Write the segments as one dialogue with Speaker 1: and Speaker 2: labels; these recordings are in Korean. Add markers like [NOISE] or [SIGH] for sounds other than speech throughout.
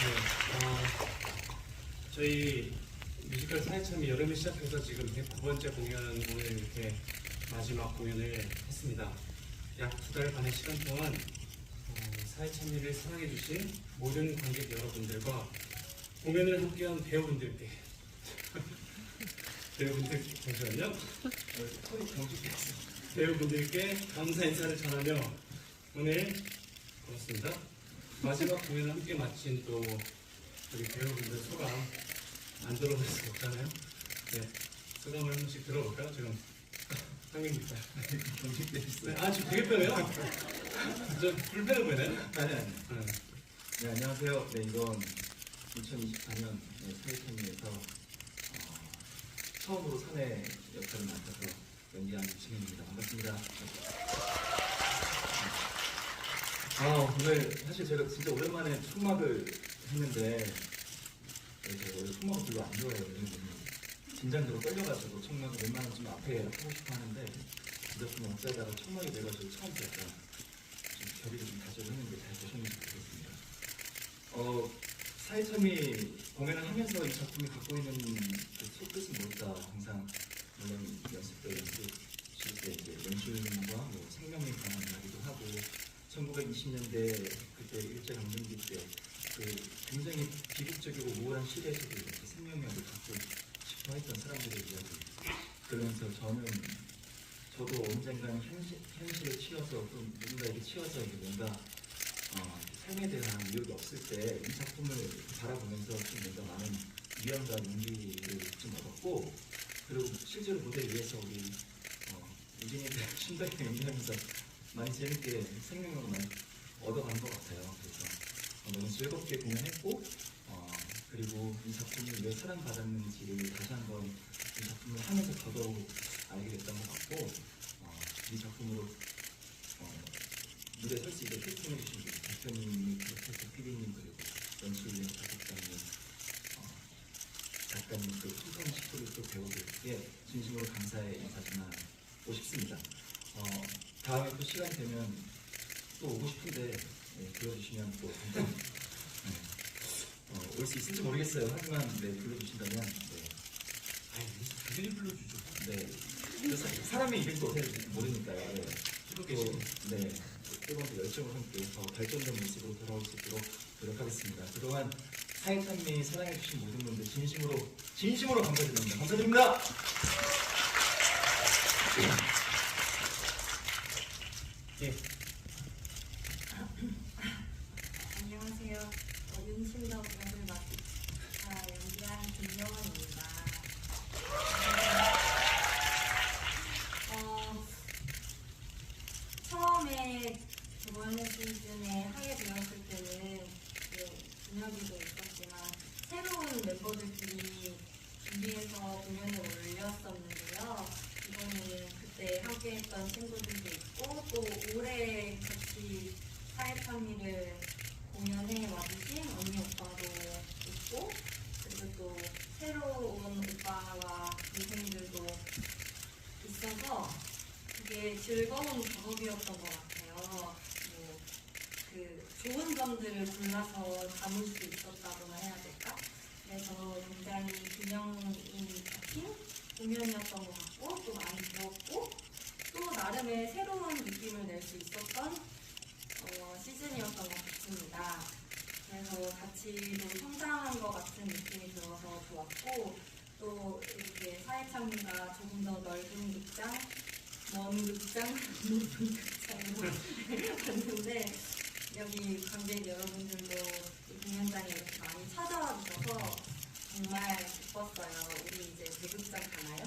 Speaker 1: 네, 어, 저희 뮤지컬 사회참이 여름에 시작해서 지금 109번째 공연 오늘 이렇게 마지막 공연을 했습니다. 약 두 달 반의 시간 동안 어, 사회참여를 사랑해주신 모든 관객 여러분들과 공연을 함께한 배우분들께 [LAUGHS] 배우분들 잠시만요. 털이 경직됐어. 배우분들께 감사 인사를 전하며 오늘 고맙습니다. 마지막 공연을 함께 마친 또 우리 배우분들 소감 안 들어볼 수 없잖아요. 네, 소감을 한 번씩 들어볼까요? 지금 상민입니다.
Speaker 2: 있어요.
Speaker 1: 아 지금 되게 편해요. 저 불편해 보이나요?
Speaker 2: 아니 아니.
Speaker 1: 네.
Speaker 2: 네 안녕하세요. 네 이건 2024년 네, 사회참여에서 어, 처음으로 사내 역할을 맡아서 연기한 유승현입니다. 반갑습니다. 아 오늘 사실 제가 진짜 오랜만에 총막을 했는데 네, 제가 원래 총막을 별로 안 좋아해요. 긴장되고 떨려가지고 총막을 웬만하면 좀 앞에 하고 싶어 하는데 좀 어쩌다가 총막이 돼가지고 약간 좀 결의를 좀 했는데 잘 되셨는지 모르겠습니다. 어, 사회참이 공연을 하면서 이 작품이 갖고 있는 그 속뜻은 뭘까 항상 물론 연습 때 연습 쉴때 이제 연출과 뭐 생명에 관한 이야기도 하고 1920년대 그때 일제강점기 때 그 굉장히 비극적이고 우울한 시대에서도 이렇게 생명력을 갖고 싶어 했던 사람들의 이야기 그러면서 저는 저도 언젠가는 현실, 현실에 치여서 또 누군가에게 치여서 뭔가 어, 삶에 대한 의욕이 없을 때 이 작품을 바라보면서 좀 뭔가 많은 위안과 용기를 좀 얻었고 그리고 실제로 무대 위에서 우리 어, 유진이들 신나게 연기하면서 많이 재밌게 생명력을 많이 얻어간 것 같아요. 그래서 어, 너무 즐겁게 공연했고 어, 그리고 이 작품이 왜 사랑받았는지를 다시 한번 이 작품을 하면서 더더욱 알게 됐던 것 같고 어, 이 작품으로 어, 무대에 설수 있게 캐스팅해 주신 우리 대표님이 그렇게 PD님 그리고 연출님 작곡자님 어, 작가님 그 풍성 식구를 또 배우들께 진심으로 감사의 인사 전하고 싶습니다. 어, 다음에 또 시간 되면 또 오고 싶은데 네, 불러주시면 또 네, 어, 올수 있을지 모르겠어요. 하지만 네, 불러주신다면 네,
Speaker 1: 아니 당연히 불러주죠.
Speaker 2: 네. 그 사- 사람의 이름도 어떻게 모르니까요. 네.
Speaker 1: 또. 네.
Speaker 2: 뜨거운 열정을 함께 더 발전된 모습으로 돌아올 수 있도록 노력하겠습니다. 그동안 사회참미 사랑해주신 모든 분들 진심으로, 진심으로 감사드립니다. 감사드립니다!
Speaker 3: Okay. 사회참미를 공연해 와주신 언니 오빠도 있고 그리고 또 새로운 오빠와 동생들도 있어서 되게 즐거운 작업이었던 것 같아요. 뭐, 그 좋은 점들을 골라서 담을 수 있었다고나 해야 될까? 그래서 굉장히 균형이 잡힌 공연이었던 것 같고 또 많이 배웠고 또 나름의 새로운 느낌을 낼 수 있었던 어, 시즌이었던 것 같습니다. 그래서 같이 또 성장한 것 같은 느낌이 들어서 좋았고 또 이렇게 사회참미가 조금 더 넓은 극장, 먼 극장, [LAUGHS] 높은 극장으로 갔는데 여기 관객 여러분들도 이 공연장에 이렇게 많이 찾아와 주셔서 정말 기뻤어요. 우리 이제 대극장 가나요?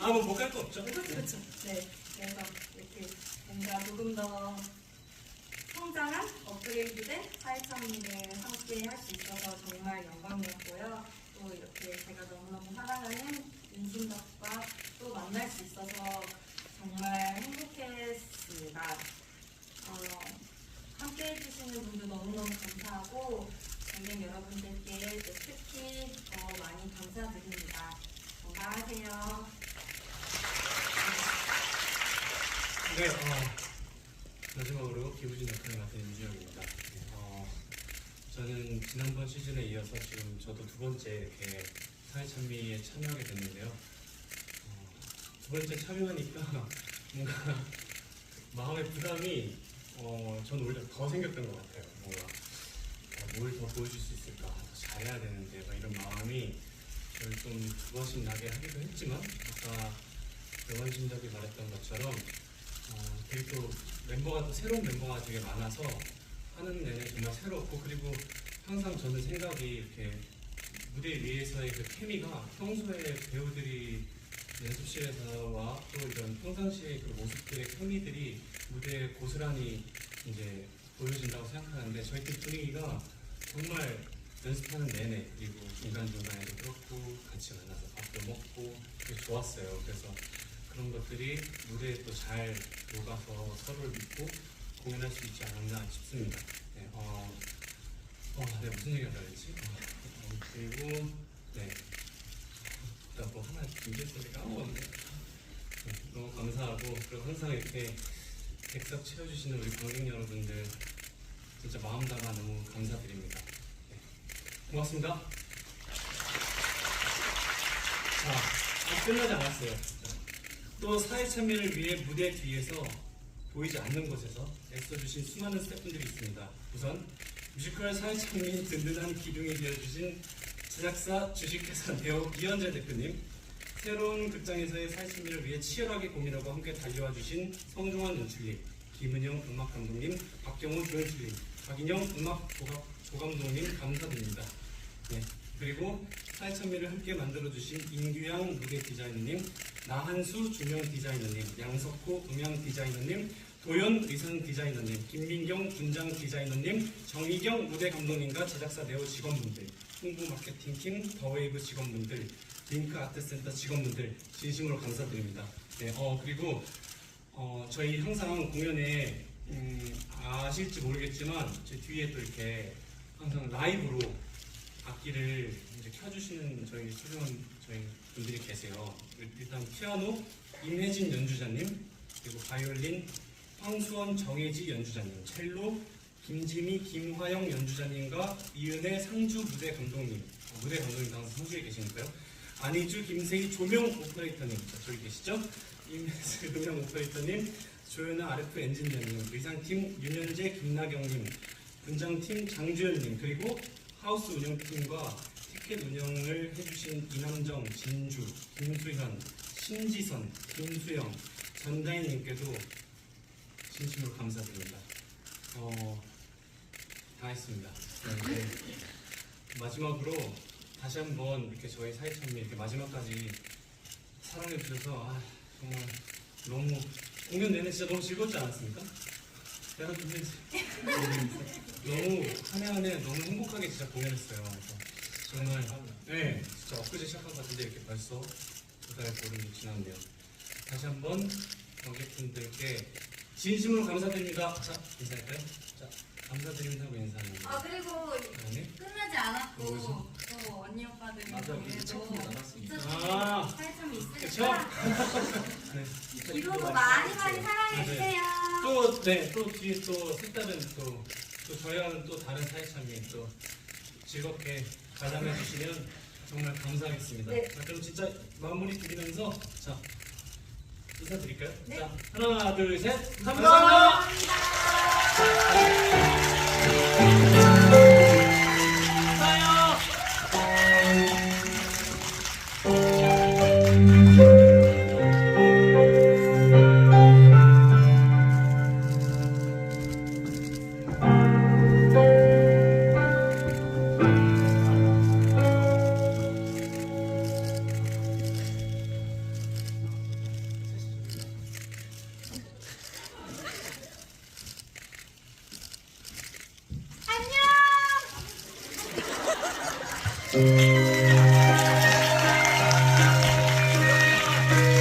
Speaker 1: 아 뭐 못 갈 거 없죠.
Speaker 3: 그렇죠. 네. 그래서 이렇게 뭔가 조금 더 성장한 업그레이드된 사회참미를 함께 할 수 있어서 정말 영광이었고요. 또 이렇게 제가 너무너무 사랑하는 윤심덕과 또 만날 수 있어서 정말 행복했습니다. 어, 함께 해주시는 분들 너무너무 감사하고 관객 여러분들께 또 특히 더 많이 감사드립니다. 건강하세요.
Speaker 1: 네, 어, 마지막으로 기부진 역할을 맡은 유지혁입니다. 네. 저는 지난번 시즌에 이어서 지금 저도 두 번째 이렇게 사회찬미에 참여하게 됐는데요. 어, 두 번째 참여하니까 [LAUGHS] 뭔가 마음의 부담이 어, 전 오히려 더 생겼던 것 같아요. 뭔가 뭘 더 보여줄 수 있을까, 더 잘해야 되는데 막 이런 마음이 저를 좀 두번씩 나게 하기도 했지만 아까 영원심덕이 말했던 것처럼 어, 되게 또 멤버가 또 새로운 멤버가 되게 많아서 하는 내내 정말 새롭고 그리고 항상 저는 생각이 이렇게 무대 위에서의 그 케미가 평소에 배우들이 연습실에서와 또 이런 평상시의 그 모습들의 케미들이 무대에 고스란히 이제 보여진다고 생각하는데 저희 팀 분위기가 정말 연습하는 내내 그리고 중간중간에도 그렇고 같이 만나서 밥도 먹고 좋았어요. 그래서 그런 것들이 무대에 또 잘 녹아서 서로를 믿고 공연할 수 있지 않았나 싶습니다. 네, 어, 어, 내가 무슨 얘기 하려고 했지? 어, 그리고 네, 일단 뭐 하나 준비했으니까 까먹었네. 네, 너무 감사하고 그리고 항상 이렇게 객석 채워주시는 우리 관객 여러분들 진짜 마음 담아 너무 감사드립니다. 네, 고맙습니다. 자, 아직 끝나지 않았어요. 자, 또 사회 참여를 위해 무대 뒤에서 보이지 않는 곳에서 애써주신 수많은 스태프분들이 있습니다. 우선 뮤지컬 사회 참여인 든든한 기둥이 되어주신 제작사 주식회사 [LAUGHS] 배우 이현재 대표님, 새로운 극장에서의 사회 참여를 위해 치열하게 고민하고 함께 달려와 주신 성종환 연출님, 김은영 음악 감독님, 박경호 조연출님, 박인영 음악 조감, 조감독님 감사드립니다. 네, 그리고 사회 참여를 함께 만들어주신 임규양 무대 디자이너님, 나한수 조명 디자이너님, 양석호 음향 디자이너님, 도현 의상 디자이너님, 김민경 분장 디자이너님, 정희경 무대 감독님과 제작사 네오 직원분들, 홍보 마케팅팀 더웨이브 직원분들, 링크 아트센터 직원분들 진심으로 감사드립니다. 네, 어 그리고 어, 저희 항상 공연에 음, 아실지 모르겠지만 제 뒤에 또 이렇게 항상 라이브로 악기를 이제 켜주시는 저희 소중한 저희 분들이 계세요. 일단 피아노 임혜진 연주자님, 그리고 바이올린 황수원 정혜지 연주자님, 첼로 김지미 김화영 연주자님과 이은혜 상주 무대 감독님, 어, 무대 감독님 항상 상주에 계시니까요. 안희주 김세희 조명 오퍼레이터님, 자, 저기 계시죠? 임혜슬 조명 오퍼레이터님, 조연아 RF 엔지니어님, 의상팀 윤현재 김나경님, 분장팀 장주현님, 그리고 하우스 운영팀과 티켓 운영을 해주신 이남정, 진주, 김수현, 신지선, 김수영, 전다인님께도 진심으로 감사드립니다. 어, 다 했습니다. 네, 이제 마지막으로 다시 한번 이렇게 저희 사회참미 이렇게 마지막까지 사랑해 주셔서 아, 정말 너무 공연 내내 진짜 너무 즐겁지 않았습니까? 내가 근데 너무 한 해 한 해 너무 행복하게 진짜 공연했어요. 그래서 정말 네 진짜 엊그제 시작한 것 같은데 이렇게 벌써 두 달의 보름이 지났네요. 다시 한번 관객분들께 진심으로 감사드립니다. 자 인사할까요? 자 감사드립니다 하고 거.
Speaker 3: 아 그리고
Speaker 1: 아니?
Speaker 3: 끝나지 않았고
Speaker 1: 뭐죠?
Speaker 3: 또 언니 오빠들이
Speaker 2: 맞아, 우리
Speaker 3: 노래도
Speaker 2: 남았으니까.
Speaker 1: 아. 그쵸?
Speaker 3: 있으니까 [LAUGHS]
Speaker 1: 네.
Speaker 3: 뒤로도 많이 많이 사랑해주세요.
Speaker 1: 또, 네, 또 뒤에 또 색다른 또, 또 저희와는 또 다른 사회참이 또 즐겁게 관람해 주시면 정말 감사하겠습니다.
Speaker 3: 네.
Speaker 1: 자, 그럼 진짜 마무리 드리면서 자 인사드릴까요?
Speaker 3: 네.
Speaker 1: 자, 하나, 둘, 셋, 감사합니다. 감사해요.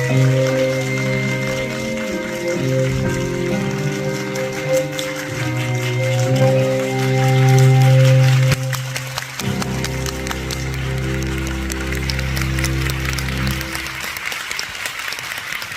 Speaker 3: 안녕.